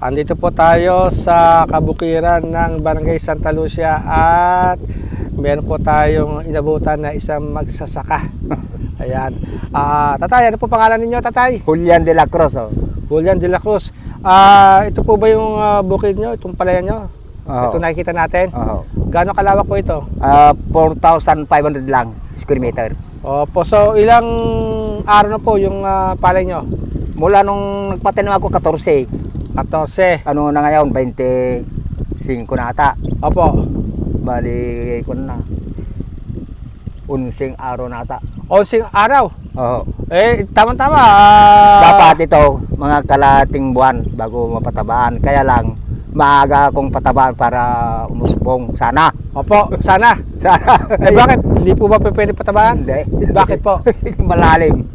Andito po tayo sa kabukiran ng Barangay Santa Lucia at meron po tayong inabutan na isang magsasaka. Ayan. Ah, tatay, ano po pangalan ninyo, tatay? Julian de la Cruz. Oh. Julian de la Cruz. Ah, ito po ba yung ah, bukid nyo, itong palayan nyo? Oo. Ito nakikita natin. Oo. Gaano kalawak po ito? Ah, 4,500 lang square meter. Opo, so ilang araw na po yung ah, palay nyo? Mula nung nagpatanim ako 14, 14. ano na ngayon, 25 na ata. Opo. Bali, ko na. Unsing araw na ata. 11 araw. Oo. Eh, tama-tama. ah, Dapat ito, mga kalating buwan bago mapatabaan. Kaya lang, maaga akong patabaan para umusbong. Sana. Opo, sana. Sana. Eh, bakit? Hindi po ba pwede patabaan? Hindi. Bakit po? Malalim.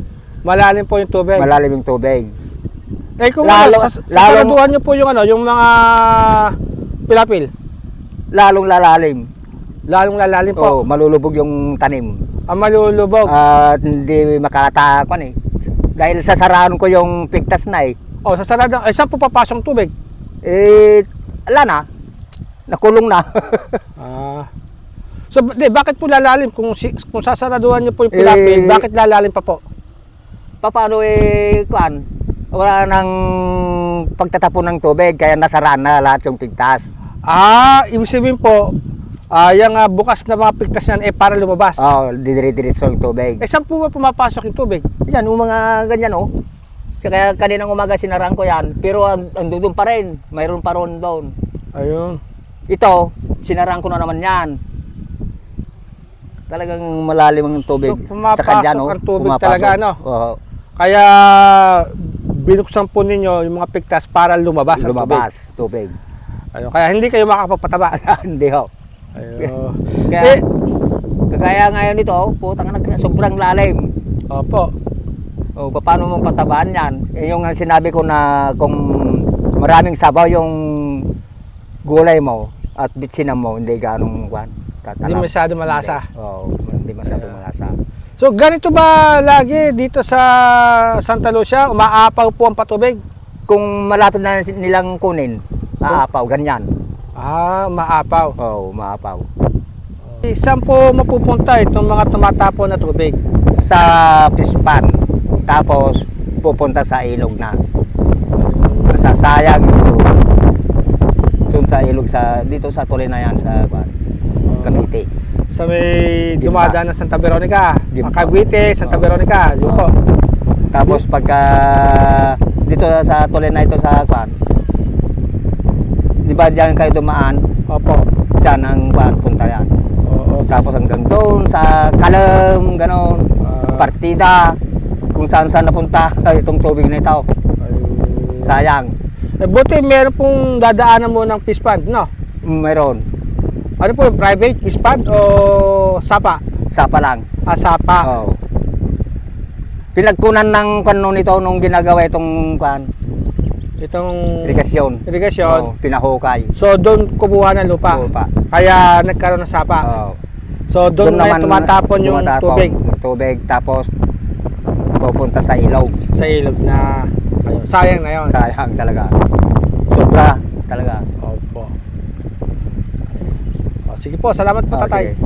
Malalim po yung tubig. Malalim yung tubig. Eh kung Lalo- ano, sa, sa lalo- nyo po yung ano, yung mga pilapil. Lalong lalalim. Lalong lalalim po. Oh, malulubog yung tanim. Ang malulubog. At hindi makakatakon eh. Dahil sa saraan ko yung pigtas na eh. oh, sa sarado. Eh, saan po papasok tubig? Eh, ala na. Nakulong na. Ah. So, di, bakit po lalalim? Kung, si, kung sasaraduhan nyo po yung pilapil, Eh, bakit lalalim pa po? Paano eh, kuan? Wala nang pagtatapon ng tubig, kaya nasaraan na lahat yung pigtas. Ah, ibig sabihin po, ah, yung ah, bukas na mga pigtas yan, eh, para lumabas. Oh, didire-diretso yung tubig. Eh, saan po ba pumapasok yung tubig? Yan, yung mga ganyan oh. Kaya kaninang umaga sinarang ko yan, pero and- andun pa rin. Mayroon pa ron doon. Ayun. Ito, sinarang ko na naman yan. Talagang malalim ang tubig. So, pumapasok no? ang tubig Pumapasok. talaga, no? Oo. Kaya binuksan po ninyo yung mga pigtas para lumabas ang lumabas, tubig. tubig. Ayun. Kaya hindi kayo makakapagpataba. Hindi ho. Ayun. Kaya, Eh, kaya ngayon ito, putang na sobrang lalim. opo. O, paano mo patabaan yan? Eh, yung sinabi ko na kung maraming sabaw yung gulay mo at bitsinan mo, hindi ganong kwan. Hindi masyado malasa. Oo, hindi masyado malasa. So ganito ba lagi dito sa Santa Lucia? Umaapaw po ang patubig? Kung malapit na nilang kunin, aapaw, ganyan. Ah, maapaw. Oo, maapaw. Eh, Saan po mapupunta itong mga tumatapon na tubig? Sa pispan, tapos pupunta sa ilog na. Tubig. Doon sa ilog sa dito sa tuloy na yan sa kwan, Cavite. Sa may dumadaan ng Santa Veronica, Gimba. Cavite, Santa. Veronica, yun po. Tapos pagka dito sa tuloy na ito sa kwan. Di ba diyan kayo dumaan? Opo. Diyan ang kwan punta yan. Oo. Tapos hanggang doon sa Kalam, ganon, Ah, partida, kung saan saan napunta itong tubig na ito. ayun. Sayang, Eh, buti meron pong dadaanan mo ng fish pond, no? mayroon. Ano po private fish pond o sapa? Sapa lang. Ah, sapa. Oo. Pinagkunan ng kano nito nung ginagawa itong kan, Itong irigasyon. irigasyon. Oo, pinahukay. So, doon kumuha ng lupa. Oo pa. Kaya nagkaroon ng sapa. Oo. So, doon na tumatapon yung tumatapon tubig tubig tapos pupunta sa ilog. sa ilog na ayun, sayang na yun. Sayang talaga. Sobra talaga. Sige po, salamat po Oh, tatay. sige.